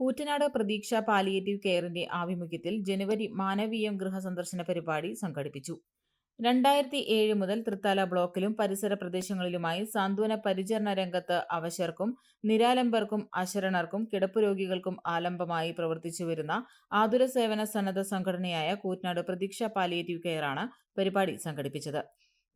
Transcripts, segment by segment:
കൂറ്റനാട് പ്രതീക്ഷ പാലിയേറ്റീവ് കെയറിന്റെ ആഭിമുഖ്യത്തിൽ ജനുവരി മാനവീയം ഗൃഹസന്ദർശന പരിപാടി സംഘടിപ്പിച്ചു. രണ്ടായിരത്തി ഏഴ് മുതൽ തൃത്താല ബ്ലോക്കിലും പരിസര പ്രദേശങ്ങളിലുമായി സാന്ത്വന പരിചരണ രംഗത്ത് അവശർക്കും നിരാലംബർക്കും അശരണർക്കും കിടപ്പ് രോഗികൾക്കും ആലംബമായി പ്രവർത്തിച്ചു വരുന്ന ആതുര സേവന സന്നദ്ധ സംഘടനയായ കൂറ്റനാട് പ്രതീക്ഷ പാലിയേറ്റീവ് കെയറാണ് പരിപാടി സംഘടിപ്പിച്ചത്.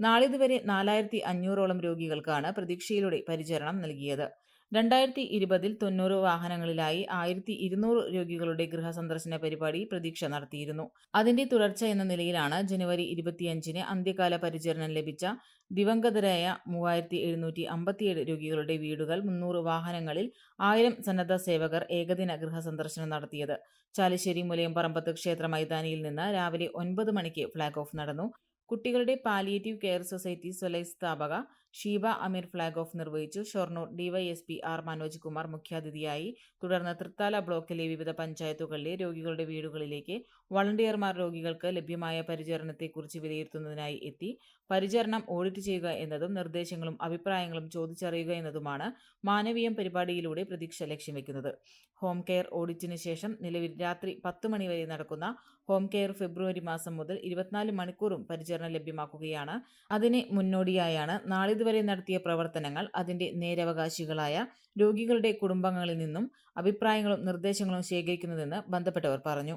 നാളിതുവരെ നാലായിരത്തി അഞ്ഞൂറോളം രോഗികൾക്കാണ് പ്രതീക്ഷയിലൂടെ പരിചരണം നൽകിയത്. രണ്ടായിരത്തി ഇരുപതിൽ തൊണ്ണൂറ് വാഹനങ്ങളിലായി ആയിരത്തി ഇരുന്നൂറ് രോഗികളുടെ ഗൃഹസന്ദർശന പരിപാടി പ്രതീക്ഷ നടത്തിയിരുന്നു. അതിന്റെ തുടർച്ച എന്ന നിലയിലാണ് ജനുവരി ഇരുപത്തിയഞ്ചിന് അന്ത്യകാല പരിചരണം ലഭിച്ച ദിവംഗതരായ മൂവായിരത്തി എഴുന്നൂറ്റി അമ്പത്തിയേഴ് രോഗികളുടെ വീടുകൾ മുന്നൂറ് വാഹനങ്ങളിൽ ആയിരം സന്നദ്ധ സേവകർ ഏകദിന ഗൃഹസന്ദർശനം നടത്തിയത്. ചാലിശ്ശേരി മുലയംപറമ്പത്ത് ക്ഷേത്ര മൈതാനിയിൽ നിന്ന് രാവിലെ ഒൻപത് മണിക്ക് ഫ്ളാഗ് ഓഫ് നടന്നു. കുട്ടികളുടെ പാലിയേറ്റീവ് കെയർ സൊസൈറ്റി സ്വലൈ സ്ഥാപക ഷീബ അമീർ ഫ്ളാഗ് ഓഫ് നിർവഹിച്ചു. ഷൊർണൂർ ഡിവൈഎസ്പി ആർ മനോജ് കുമാർ മുഖ്യാതിഥിയായി. തുടർന്ന് തൃത്താല ബ്ലോക്കിലെ വിവിധ പഞ്ചായത്തുകളിലെ രോഗികളുടെ വീടുകളിലേക്ക് വളണ്ടിയർമാർ രോഗികൾക്ക് ലഭ്യമായ പരിചരണത്തെക്കുറിച്ച് വിലയിരുത്തുന്നതിനായി എത്തി. പരിചരണം ഓഡിറ്റ് ചെയ്യുക എന്നതും നിർദ്ദേശങ്ങളും അഭിപ്രായങ്ങളും ചോദിച്ചറിയുക എന്നതുമാണ് മാനവീയം പരിപാടിയിലൂടെ പ്രതീക്ഷ ലക്ഷ്യം വെക്കുന്നത്. ഹോം കെയർ ഓഡിറ്റിന് ശേഷം നിലവിൽ രാത്രി പത്ത് മണിവരെ നടക്കുന്ന ഹോം കെയർ ഫെബ്രുവരി മാസം മുതൽ ഇരുപത്തിനാല് മണിക്കൂറും പരിചരണം ലഭ്യമാക്കുകയാണ്. അതിന് മുന്നോടിയായാണ് നാളിതുവരെ നടത്തിയ പ്രവർത്തനങ്ങൾ അതിന്റെ നേരവകാശികളായ രോഗികളുടെ കുടുംബങ്ങളിൽ നിന്നും അഭിപ്രായങ്ങളും നിർദ്ദേശങ്ങളും ശേഖരിക്കുന്നതെന്ന് ബന്ധപ്പെട്ടവർ പറഞ്ഞു.